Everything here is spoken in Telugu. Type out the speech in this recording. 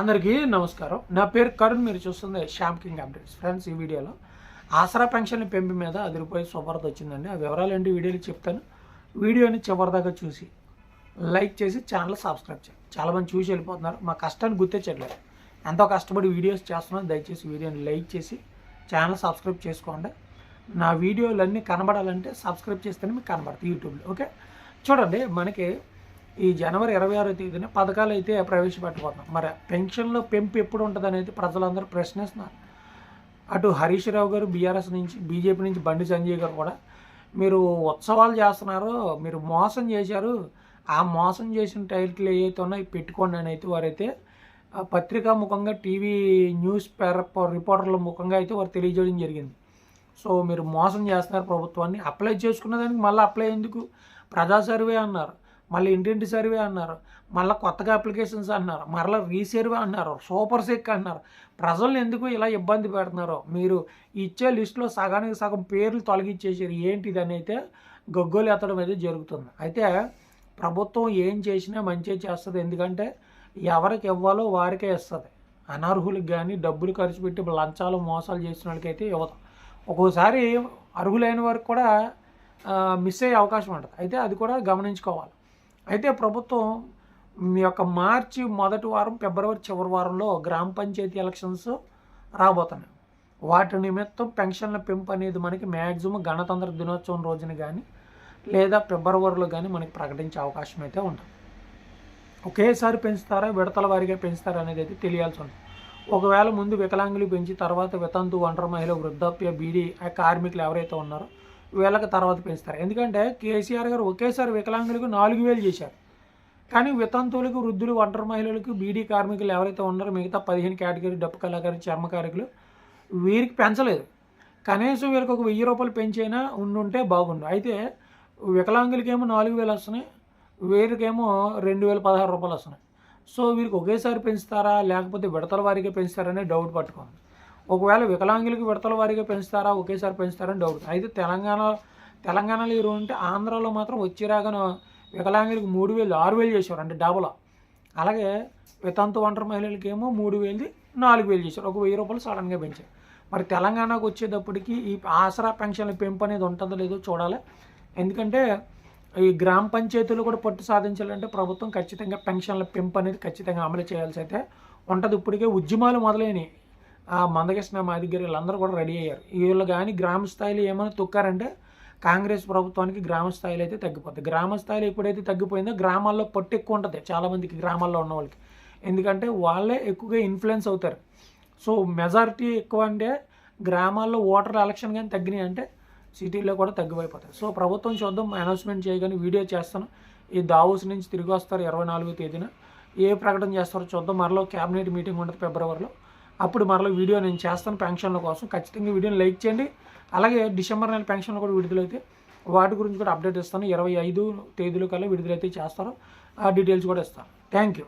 అందరికీ నమస్కారం. నా పేరు కరుణ్ మీరు చూస్తుంది శ్యామ్ కింగ్ అప్డేట్స్. ఫ్రెండ్స్ ఈ వీడియోలో ఆసరా పెన్షన్ పెంపు మీద అదిరిపోయి రూపాయి శుభార్త వచ్చిందండి. ఆ వివరాలు ఏంటి వీడియోలో చెప్తాను. వీడియోని చివరిదాకా చూసి లైక్ చేసి ఛానల్ సబ్స్క్రైబ్ చేయండి. చాలామంది చూసి వెళ్ళిపోతున్నారు. మా కష్టాన్ని గుర్తించట్లేదు. ఎంతో కష్టపడి వీడియోస్ చేస్తున్నాను. దయచేసి వీడియోని లైక్ చేసి ఛానల్ సబ్స్క్రైబ్ చేసుకోండి. నా వీడియోలన్నీ కనబడాలంటే సబ్స్క్రైబ్ చేస్తేనే మీకు కనబడుతుంది యూట్యూబ్లో. ఓకే? చూడండి మనకి ఈ జనవరి ఇరవై ఆరో తేదీన పథకాలు అయితే ప్రవేశపెట్టబోతున్నాం. మరి పెన్షన్లో పెంపు ఎప్పుడు ఉంటుంది అనేది ప్రజలందరూ ప్రశ్నిస్తున్నారు. అటు హరీష్ రావు గారు బీఆర్ఎస్ నుంచి బీజేపీ నుంచి బండి సంజయ్ గారు కూడా మీరు ఉత్సవాలు చేస్తున్నారు మీరు మోసం చేశారు ఆ మోసం చేసిన టైటిల్ ఏవైతే ఉన్నాయో పెట్టుకోండి అని అయితే వారైతే పత్రికా ముఖంగా టీవీ న్యూస్ పేపర్ రిపోర్టర్ల ముఖంగా అయితే వారు తెలియజేయడం జరిగింది. సో మీరు మోసం చేస్తున్నారు ప్రభుత్వాన్ని అప్లై చేసుకున్న దానికి మళ్ళీ అప్లై ఎందుకు? ప్రజా సర్వే అన్నారు. మళ్ళీ ఇంటింటి సర్వే అన్నారు. మళ్ళీ కొత్తగా అప్లికేషన్స్ అన్నారు. మరలా రీసర్వే అన్నారు. సూపర్ సిక్ అన్నారు. ప్రజల్ని ఎందుకు ఇలా ఇబ్బంది పెడుతున్నారో? మీరు ఇచ్చే లిస్టులో సగానికి సగం పేర్లు తొలగించేసారు ఏంటిది అని అయితే గగ్గోలు ఎత్తడం అయితే జరుగుతుంది. అయితే ప్రభుత్వం ఏం చేసినా మంచి చేస్తుంది. ఎందుకంటే ఎవరికి ఇవ్వాలో వారికే ఇస్తుంది. అనర్హులకు కానీ డబ్బులు ఖర్చు పెట్టి లంచాలు మోసాలు చేసిన వాళ్ళకైతే ఇవ్వదు. ఒక్కోసారి అర్హులైన వారికి కూడా మిస్ అయ్యే అవకాశం ఉంటుంది. అయితే అది కూడా గమనించుకోవాలి. అయితే ప్రభుత్వం మీ యొక్క మార్చి మొదటి వారం ఫిబ్రవరి చివరి వారంలో గ్రామ పంచాయతీ ఎలక్షన్స్ రాబోతున్నాయి. వాటి నిమిత్తం పెన్షన్ల పెంపు అనేది మనకి మ్యాక్సిమం గణతంత్ర దినోత్సవం రోజున కానీ లేదా ఫిబ్రవరిలో కానీ మనకి ప్రకటించే అవకాశం అయితే ఉంటుంది. ఒకేసారి పెంచుతారా విడతల వారిగా పెంచుతారా అనేది అయితే తెలియాల్సి ఉంది ఒకవేళ ముందు వికలాంగులు పెంచి తర్వాత వితంతు ఒంటరి మహిళ వృద్ధాప్య బీడీ కార్మికులు ఎవరైతే ఉన్నారో వీళ్ళకి తర్వాత పెంచుతారు. ఎందుకంటే కేసీఆర్ గారు ఒకేసారి వికలాంగులకు నాలుగు వేలు చేశారు. కానీ వితంతువులకు వృద్ధులు ఒంటరి మహిళలకు బీడీ కార్మికులు ఎవరైతే ఉన్నారో మిగతా పదిహేను కేటగిరీ డప్పు కళాకారులు చర్మకారికులు వీరికి పెంచలేదు. కనీసం వీరికి ఒక వెయ్యి రూపాయలు పెంచైనా ఉండుంటే బాగుండు. అయితే వికలాంగులకేమో నాలుగు వేలు వస్తున్నాయి వీరికేమో రెండు వేల పదహారు రూపాయలు వస్తున్నాయి. సో వీరికి ఒకేసారి పెంచుతారా లేకపోతే విడతల వారికే పెంచుతారనే డౌట్ పట్టుకోండి ఒకవేళ వికలాంగులకు విడతల వారీగా పెంచుతారా ఒకేసారి పెంచుతారని డౌట్ అయితే తెలంగాణ తెలంగాణలో ఈ ఉంటే ఆంధ్రాలో మాత్రం వచ్చేరాగానే వికలాంగులకు మూడు వేలు ఆరు వేలు చేశారు అంటే డబుల్ అలాగే వితంతు ఒంటరి మహిళలకేమో మూడు వేలది నాలుగు వేలు చేశారు ఒక వెయ్యి రూపాయలు సడన్గా పెంచారు. మరి తెలంగాణకు వచ్చేటప్పటికి ఈ ఆసరా పెన్షన్ల పెంపు అనేది ఉంటుందో లేదో చూడాలి. ఎందుకంటే ఈ గ్రామ పంచాయతీలు కూడా పట్టు సాధించాలంటే ప్రభుత్వం ఖచ్చితంగా పెన్షన్ల పెంపు అనేది ఖచ్చితంగా అమలు చేయాల్సి అయితే ఉంటుంది. ఇప్పటికే ఉద్యమాలు మొదలైనవి ఆ మందకృష్ణ దగ్గర వీళ్ళందరూ కూడా రెడీ అయ్యారు. వీళ్ళు కానీ గ్రామ స్థాయిలో ఏమైనా తొక్కారంటే కాంగ్రెస్ ప్రభుత్వానికి గ్రామ స్థాయిలో అయితే తగ్గిపోతుంది గ్రామ స్థాయిలో ఎప్పుడైతే తగ్గిపోయిందో గ్రామాల్లో పట్టు ఎక్కువ ఉంటుంది చాలామందికి గ్రామాల్లో ఉన్న వాళ్ళకి. ఎందుకంటే వాళ్ళే ఎక్కువగా ఇన్ఫ్లుయెన్స్ అవుతారు. సో మెజారిటీ ఎక్కువ అంటే గ్రామాల్లో ఓటర్ ఎలక్షన్ కానీ తగ్గినాయి అంటే సిటీలో కూడా తగ్గిపోయిపోతాయి. సో ప్రభుత్వం చూద్దాం అనౌన్స్మెంట్ చేయగానే వీడియో చేస్తాను. ఈ దావోస్ నుంచి తిరిగి వస్తారు ఇరవై నాలుగో తేదీన. ఏ ప్రకటన చేస్తారో చూద్దాం. మరలో క్యాబినెట్ మీటింగ్ ఉంటుంది ఫిబ్రవరిలో. అప్పుడు మరలా వీడియో నేను చేస్తాను పెన్షన్ల కోసం. ఖచ్చితంగా వీడియోని లైక్ చేయండి. అలాగే డిసెంబర్ నెల పెన్షన్లు కూడా విడుదలైతే వాటి గురించి కూడా అప్డేట్ ఇస్తాను. ఇరవై ఐదు తేదీలు కల్లా విడుదలైతే చేస్తారు ఆ డీటెయిల్స్ కూడా ఇస్తాను. Thank you.